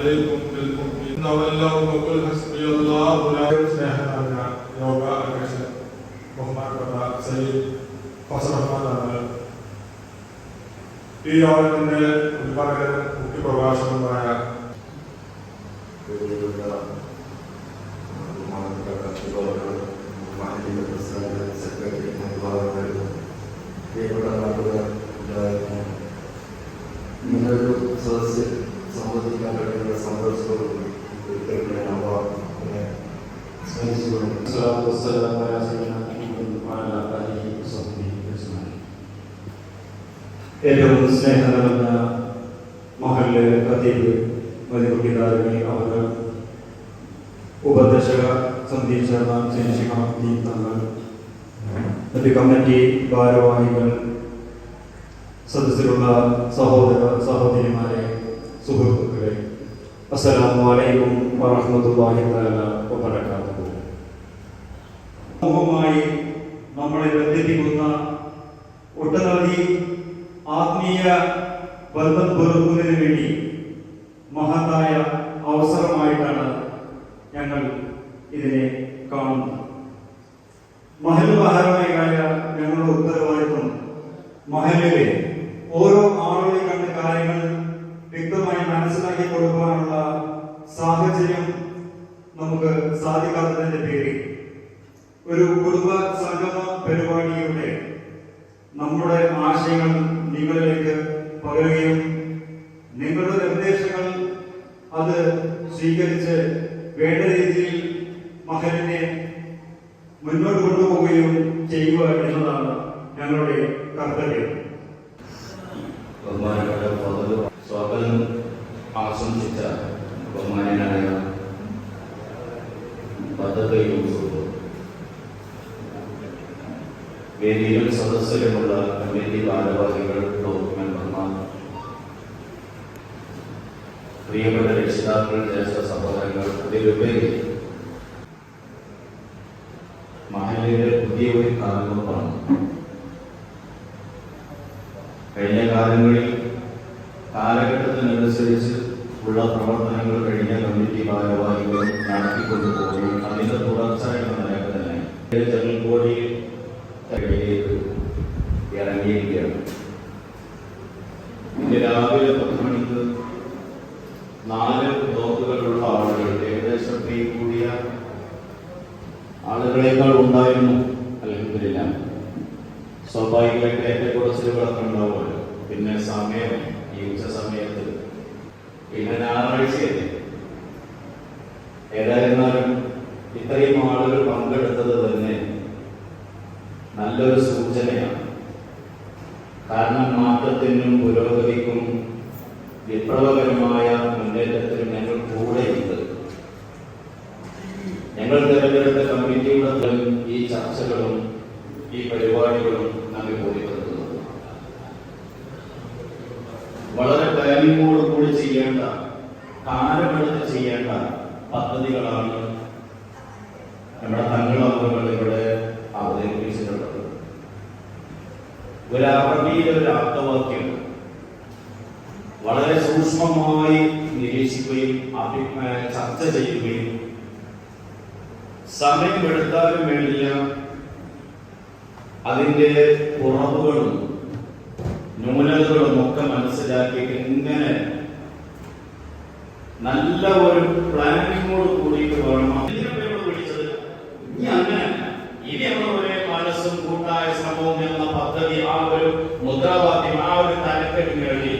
عليكم بالمؤمنين تولوا فقل حسبي الله لا സ്നേഹനായ യോഗ അധ്യക്ഷൻ ബഹുമാനപ്പെട്ട സയ്യിദ് ഫസൽ റഹ്മാനാണ് ഈ യോഗത്തിന്റെ ഉദ്ഘാടകനും മുഖ്യപ്രഭാഷകനുമായ ബഹുമാനപ്പെട്ട അധ്യാപകർ, ബഹുമാനപ്പെട്ട പ്രസിഡന്റ്, സെക്രട്ടറി, അധ്യാപകർ, പ്രിയപ്പെട്ട നാട്ടുകാർ, എല്ലാവർക്കും ഇങ്ങനൊരു സദസ്സിൽ സംബന്ധിക്കാൻ കഴിയുന്ന സന്തോഷത്തോടും ഏറ്റവും സ്നേഹം നിറഞ്ഞ മഹല് ഖത്തീബ് മതികുട്ടിതാരിണി അവർ ഉപദേശക സമിതി ചെയർമാൻ ചെന്നിഷിക്കാമത്തി തങ്ങൾ മറ്റ് കമ്മിറ്റി ഭാരവാഹികൾ സദസ്സിലുള്ള സഹോദര സഹോദരിമാരെ സുഹൃത്തുക്കളെ അസ്സലാമു അലൈക്കും വറഹ്മത്തുള്ളാഹി തആല വബറകാതുഹു. സമൂഹവുമായി നമ്മളെ ബന്ധിപ്പിക്കുന്ന ഒട്ടനവധി ആത്മീയ ബന്ധം പുലർത്തുന്നതിന് വേണ്ടി മഹത്തായ അവസരമായിട്ടാണ് ഞങ്ങൾ ഇതിനെ കാണുന്നത്. മഹൽ സംഗമ പരിപാടിയുടെ നമ്മുടെ ആശയങ്ങൾ നിങ്ങളിലേക്ക് പകരുകയും നിങ്ങളുടെ നിർദ്ദേശങ്ങൾ അത് സ്വീകരിച്ച് വേണ്ട രീതിയിൽ മഹലിനെ മുന്നോട്ട് കൊണ്ടുപോവുകയും ചെയ്യുക എന്നതാണ് ഞങ്ങളുടെ കർത്തവ്യം. സ്വാഗതം ആശംസിച്ച ബഹുമാനായ പദ്ധതി വേദിയിലും സദസ്സിലുമുള്ള കമ്മിറ്റി ഭാരവാഹികൾ മെമ്പർമാർ പ്രിയപ്പെട്ട രക്ഷിതാക്കൾ ജ്യേഷ്ഠ സഹോദരങ്ങൾ അതിലുപരി മഹലിന്റെ പുതിയ ഒരു കാലഘട്ടമാണ് കഴിഞ്ഞ കാലങ്ങളിൽ കാലഘട്ടത്തിനനുസരിച്ച് ഉള്ള പ്രവർത്തനങ്ങൾ കഴിഞ്ഞ കമ്മിറ്റി ഭാരവാഹികൾ നടത്തിക്കൊണ്ടുപോകുകയും അതിന്റെ തുടർച്ച എന്ന നിലയ്ക്ക് തന്നെ ചെറുകോടിയിൽ ഇടയിലേക്ക് ഇറങ്ങിയിരിക്കുകയാണ്. ഇന്ന് രാവിലെ പത്ത് മണിക്ക് നാല് ബ്ലോക്കുകളുള്ള ആളുകൾ ഏകദേശം കൂടിയ ആളുകളെക്കാൾ ഉണ്ടായിരുന്നു. അലഹമില്ല സ്വാഭാവികമായിട്ട് ഏറ്റക്കുറച്ചിലുകളൊക്കെ ഉണ്ടാവുമല്ലോ. പിന്നെ സമയം ഈ ഉച്ച പിന്നെ ഞായറാഴ്ചയല്ലേ? ഏതായിരുന്നാലും ഇത്രയും ആളുകൾ നല്ലൊരു സൂചനയാണ്. കാരണം മാറ്റത്തിനും പുരോഗതിക്കും വിപ്ലവകരമായ മുന്നേറ്റത്തിനും ഞങ്ങൾ കൂടെയുണ്ട്. ഞങ്ങൾ തിരഞ്ഞെടുത്ത കമ്മിറ്റിയുടെ ഈ ചർച്ചകളും ഈ പരിപാടികളും നമ്മെ ബോധ്യപ്പെടുത്തുന്നത് വളരെ പ്ലാനിങ്ങോട് കൂടി ചെയ്യേണ്ട കാലമെടുത്ത് ചെയ്യേണ്ട പദ്ധതികളാണ് നമ്മുടെ തങ്ങളവകൾ ഇവിടെ ഒരു അറബിയിലെ ഒരു ആപ്തവാക്യം വളരെ സൂക്ഷ്മമായി നിരീക്ഷിക്കുകയും ചർച്ച ചെയ്യുകയും സമയമെടുത്താലും വേണ്ടില്ല. അതിന്റെ കുറവുകളും ന്യൂനതകളും ഒക്കെ മനസ്സിലാക്കിയിട്ട് ഇങ്ങനെ നല്ല ഒരു പ്ലാനിങ്ങോട് കൂടിയിട്ട് വേണം ഇതിനെ നമ്മൾ വിളിച്ചത് ഇനി അങ്ങനെ ഇനി നമ്മൾ ഒരേ മനസ്സും കൂട്ടായ ശ്രമവും എന്ന പദ്ധതി ആ ഒരു മുദ്രാവാക്യം ആ ഒരു തലക്കെട്ടിന് വേണ്ടി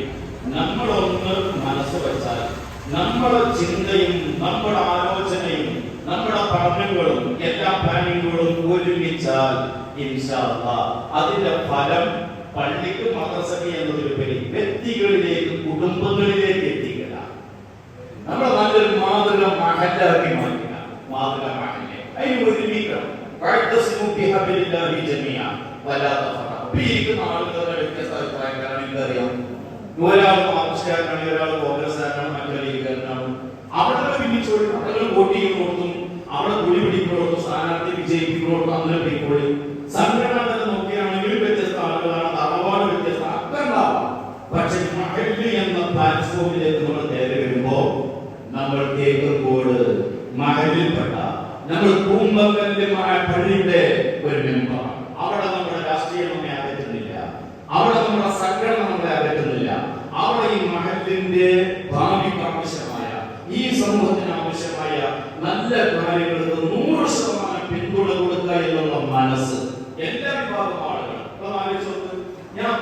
നമ്മളൊന്ന് മനസ്സ് വെച്ചാൽ നമ്മുടെ ചിന്തയും നമ്മുടെ ആലോചനയും നമ്മുടെ പഠനങ്ങളും എല്ലാ പ്ലാനിങ്ങുകളും ഒരുമിച്ചാൽ അതിന്റെ ഫലം പള്ളിക്ക് മദ്രസക്ക് എന്നതിലുപരി വ്യക്തികളിലേക്ക് കുടുംബങ്ങളിലേക്ക് എത്തിക്കുക നമ്മുടെ നല്ലൊരു മാതൃക മഹല്ലാക്കി മാറ്റുക. മാതൃക മഹല്ലെ. അതിന് ഒരുമിക്കണം. വഅത്തസിമു ബിഹബ്ലില്ലാഹി ജമിയ വലാ തഫറഖു ഈ ഇരിക്കുന്ന ആളുകളുടെ വ്യത്യസ്ത ഒരാൾ മാർക്സിസ്റ്റുകാരനാണ് ഒരാൾ കോൺഗ്രസ്സുകാരനാണ് മറ്റൊരു ലീഗുകാരനാണ് അവിടെ ഭിന്നിച്ചോളി അവിടെ വോട്ട് ചെയ്യുന്നോടത്തും അവിടെ കുടി പിടിക്കുന്നോടത്തും സ്ഥാനാർത്ഥി വിജയിക്കുന്നോടത്തും അങ്ങനെ പോയിക്കോളി സംഘടന തന്നെ നോക്കുകയാണെങ്കിൽ വ്യത്യസ്ത ആളുകളാണ്. തറവാട് വ്യത്യസ്ത അക്കണ്ടാവാം പക്ഷെ മഹൽ എന്ന പ്ലാറ്റ്ഫോമിലേക്ക് നമ്മൾ കയറി വരുമ്പോ നമ്മൾ കേൾക്കുമ്പോൾ മഹലിൽപ്പെട്ട നമ്മൾ പൂമ്പകന്റെ പള്ളിയുടെ ഒരു മെമ്പറാണ് അവിടെ നമ്മുടെ രാഷ്ട്രീയം നമ്മെ അകറ്റുന്നില്ല അവിടെ നമ്മുടെ സംഘടന നമ്മളെ അകറ്റുന്നില്ല അവിടെ ഈ മഹലിന്റെ ഭാവിക്ക് ആവശ്യമായ ഈ സമൂഹത്തിന് ആവശ്യമായ നല്ല കാര്യങ്ങൾക്ക് നൂറ് ശതമാനം പിന്തുണ കൊടുക്കുക എന്നുള്ള മനസ്സ്. എല്ലാ വിഭാഗം ആളുകൾ ഞാൻ